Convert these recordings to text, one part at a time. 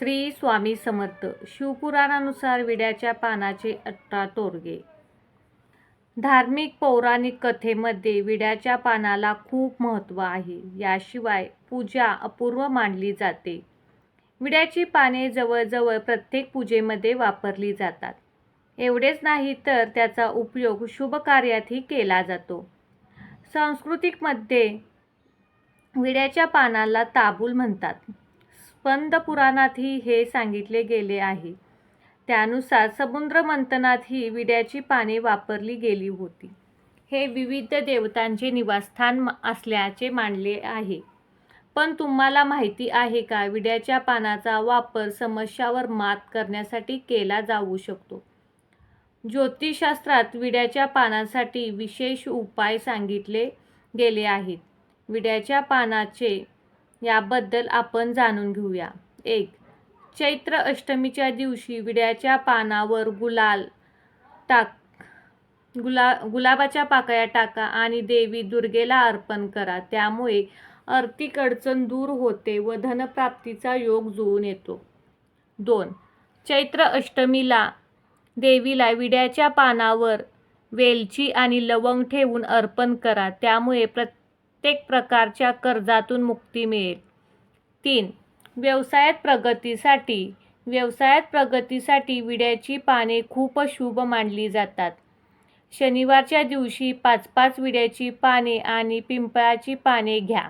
श्री स्वामी समर्थ. शिवपुराणानुसार विड्याच्या पानाचे अठरा तोरगे धार्मिक पौराणिक कथेमध्ये विड्याच्या पानाला खूप महत्त्व आहे. याशिवाय पूजा अपूर्व मानली जाते. विड्याची पाने जवळजवळ प्रत्येक पूजेमध्ये वापरली जातात. एवढेच नाही तर त्याचा उपयोग शुभ कार्यातही केला जातो. सांस्कृतिकमध्ये विड्याच्या पानाला ताबूल म्हणतात. स्पंद पुराणातही हे सांगितले गेले आहे. त्यानुसार समुद्र मंथनातही विड्याची पाने वापरली गेली होती. हे विविध देवतांचे निवासस्थान म- असल्याचे मानले आहे. पण तुम्हाला माहिती आहे का विड्याच्या पानाचा वापर समस्यावर मात करण्यासाठी केला जाऊ शकतो? ज्योतिषशास्त्रात विड्याच्या पानांसाठी विशेष उपाय सांगितले गेले आहेत. विड्याच्या पानाचे याबद्दल आपण जाणून घेऊया. एक चैत्र अष्टमीच्या दिवशी विड्याच्या पानावर गुलाल टाक गुला गुलाबाच्या पाकळ्या टाका आणि देवी दुर्गेला अर्पण करा. त्यामुळे आर्थिक अडचण दूर होते व धनप्राप्तीचा योग जुळून येतो. दोन चैत्र अष्टमीला देवीला विड्याच्या पानावर वेलची आणि लवंग ठेवून अर्पण करा. त्यामुळे प्रत्येक प्रत्येक प्रकारच्या कर्जातून मुक्ती मिळेल. तीन व्यवसायात प्रगतीसाठी व्यवसायात प्रगतीसाठी विड्याची पाने खूप शुभ मानली जातात. शनिवारच्या दिवशी पाच पाच विड्याची पाने आणि पिंपळाची पाने घ्या.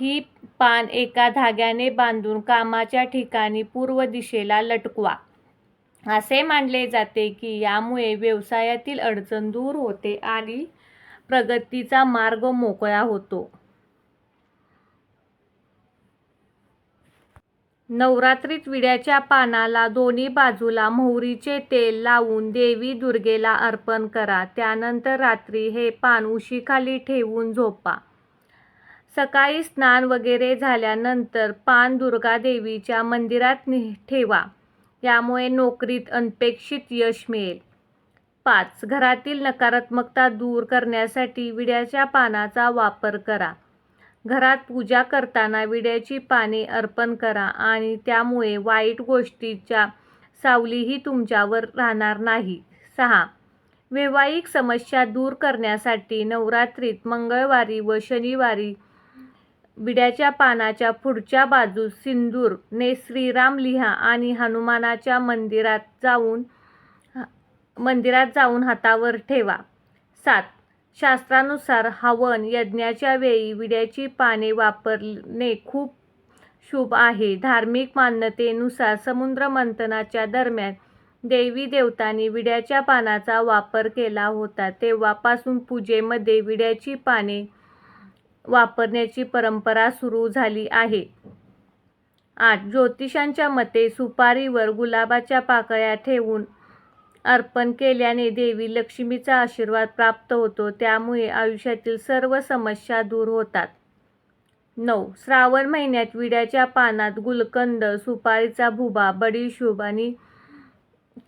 ही पान एका धाग्याने बांधून कामाच्या ठिकाणी पूर्व दिशेला लटकवा. असे मानले जाते की यामुळे व्यवसायातील अडचण दूर होते आणि प्रगतीचा मार्ग मोकळा होतो. नवरात्रीत विड्याच्या पानाला दोन्ही बाजूला मोहरीचे तेल लावून देवी दुर्गेला अर्पण करा. त्यानंतर रात्री हे पान उशीखाली ठेवून झोपा. सकाळी स्नान वगैरे झाल्यानंतर पान दुर्गा देवीच्या मंदिरात ठेवा. यामुळे नोकरीत अनपेक्षित यश मिळेल. पाच घरातील नकारात्मकता दूर करण्यासाठी विड्याच्या पानाचा वापर करा. घरात पूजा करताना विड्याची पाने अर्पण करा आणि त्यामुळे वाईट गोष्टीच्या सावलीही तुमच्यावर राहणार नाही. सहा वैवाहिक समस्या दूर करण्यासाठी नवरात्रीत मंगळवारी व शनिवारी विड्याच्या पानाच्या पुढच्या बाजूस सिंदूर ने श्रीराम लिहा आणि हनुमानाच्या मंदिरात जाऊन मंदिरात जाऊन हातावर ठेवा. सात. शास्त्रानुसार हवन यज्ञाच्या वेळी विड्याची पाने वापरणे खूप शुभ आहे. धार्मिक मान्यतेनुसार समुद्र मंथनाच्या दरम्यान देवी देवतांनी विड्याच्या पानाचा वापर केला होता. तेव्हापासून पूजेमध्ये विड्याची पाने वापरण्याची परंपरा सुरू झाली आहे. आठ. ज्योतिषांच्या मते सुपारीवर गुलाबाच्या पाकळ्या ठेवून अर्पण केल्याने देवी लक्ष्मीचा आशीर्वाद प्राप्त होतो त्यामुळे आयुष्यातील सर्व समस्या दूर होतात. नऊ. श्रावण महिन्यात विड्याच्या पानात गुलकंद सुपारीचा भुबा बडीशुभ आणि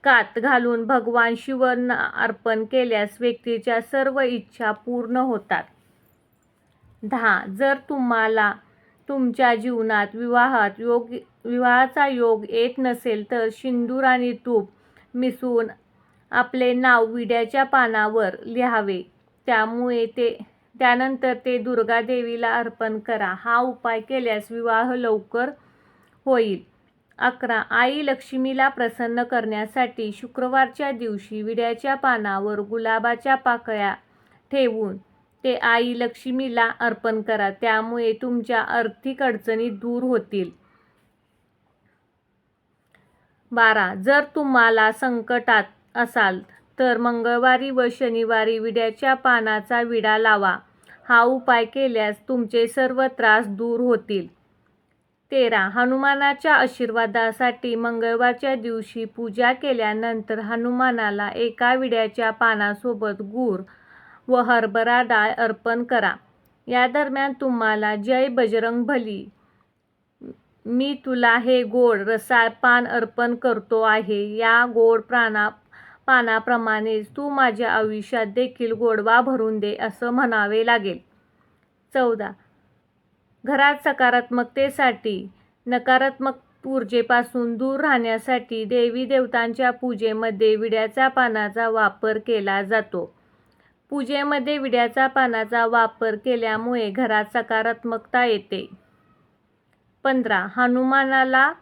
कात घालून भगवान शिवांना अर्पण केल्यास व्यक्तीच्या सर्व इच्छा पूर्ण होतात. दहा. जर तुम्हाला तुमच्या जीवनात विवाहात योग विवाहाचा योग येत नसेल तर सिंदूर आणि तूप मिसळून आपले नाव विड्याच्या पानावर लिहावे. त्यामुळे ते त्यानंतर ते दुर्गा देवीला अर्पण करा. हा उपाय केल्यास विवाह लवकर होईल. अकरा. आई लक्ष्मीला प्रसन्न करण्यासाठी शुक्रवारच्या दिवशी विड्याच्या पानावर गुलाबाच्या पाकळ्या ठेवून ते आई लक्ष्मीला अर्पण करा. त्यामुळे तुमच्या आर्थिक अडचणी दूर होतील. बारा. जर तुम्हाला संकटात असाल तर मंगळवारी व शनिवारी विड्याच्या पानाचा विडा लावा. हा उपाय केल्यास तुमचे सर्व त्रास दूर होतील. तेरा. हनुमानाच्या आशीर्वादासाठी मंगळवारच्या दिवशी पूजा केल्यानंतर हनुमानाला एका विड्याच्या पानासोबत गूळ व हरभरा डाळ अर्पण करा. या दरम्यान तुम्हाला जय बजरंग भली मी तुला हे गोड रसाळ पान अर्पण करतो आहे. या गोड प्राणा पानाप्रमाणेच तू माझ्या आयुष्यात देखील गोडवा भरून दे असं म्हणावे लागेल. चौदा. घरात सकारात्मकतेसाठी नकारात्मक ऊर्जेपासून दूर राहण्यासाठी देवी देवतांच्या पूजेमध्ये विड्याच्या पानाचा वापर केला जातो. पूजेमध्ये विड्याच्या पानाचा वापर केल्यामुळे घरात सकारात्मकता येते. पंधरा. हनुमानाला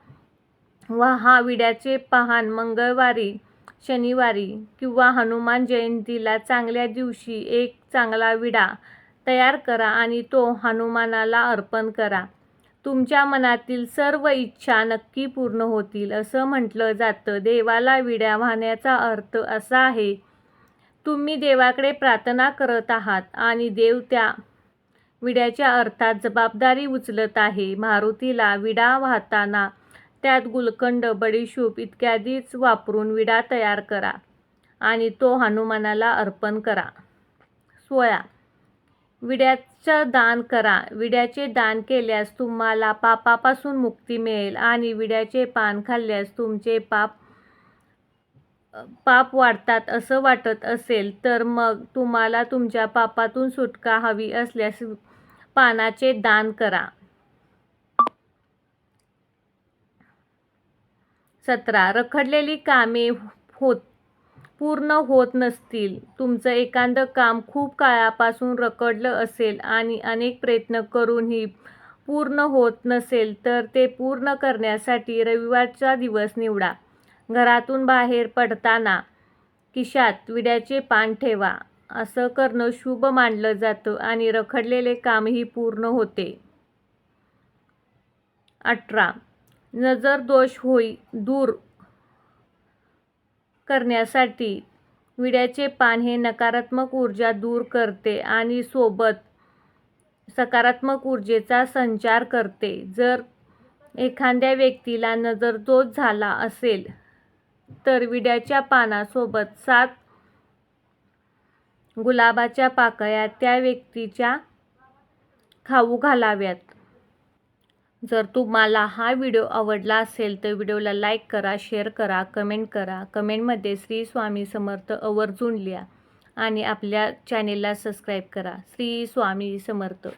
वहा विड्याचे पान मंगळवारी शनिवारी किंवा हनुमान जयंतीला चांगल्या दिवशी एक चांगला विडा तयार करा आणि तो हनुमानाला अर्पण करा. तुमच्या मनातील सर्व इच्छा नक्की पूर्ण होतील असं म्हटलं जातं. देवाला विड्या वाहण्याचा अर्थ असा आहे तुम्ही देवाकडे प्रार्थना करत आहात आणि देव त्या विड्याच्या अर्थात जबाबदारी उचलत आहे. मारुतीला विडा वाहताना त्यात गुलकंड बडीशूप इत्यादीच वापरून विडा तयार करा आणि तो हनुमानाला अर्पण करा. सोळा विड्याचं दान करा. विड्याचे दान केल्यास तुम्हाला पापापासून मुक्ती मिळेल आणि विड्याचे पान खाल्ल्यास तुमचे पाप पाप वाढतात असं वाटत असेल तर मग तुम्हाला तुमच्या पापातून सुटका हवी असल्यास पानाचे दान करा. सतरा. रखडलेली कामे होत पूर्ण होत नसतील. तुमचं एखादं काम खूप काळापासून रखडलं असेल आणि अनेक प्रयत्न करूनही पूर्ण होत नसेल तर ते पूर्ण करण्यासाठी रविवारचा दिवस निवडा. घरातून बाहेर पडताना खिशात विड्याचे पान ठेवा. असं करणं शुभ मानलं जातं आणि रखडलेले कामही पूर्ण होते. अठरा. नजर दोष होई दूर करण्यासाठी विड्याचे पान हे नकारात्मक ऊर्जा दूर करते आणि सोबत सकारात्मक ऊर्जेचा संचार करते. जर एखाद्या व्यक्तीला नजरदोष झाला असेल तर विड्याच्या पानासोबत सात गुलाबाच्या पाकळ्या त्या व्यक्तीच्या खाऊ घालाव्यात. जर तुम्हाला हा व्हिडिओ आवडला असेल तर व्हिडिओला लाईक करा शेअर करा कमेंट करा. कमेंटमध्ये श्री स्वामी समर्थ आवर्जून लिहा आणि आपल्या चॅनेलला सबस्क्राईब करा. श्री स्वामी समर्थ.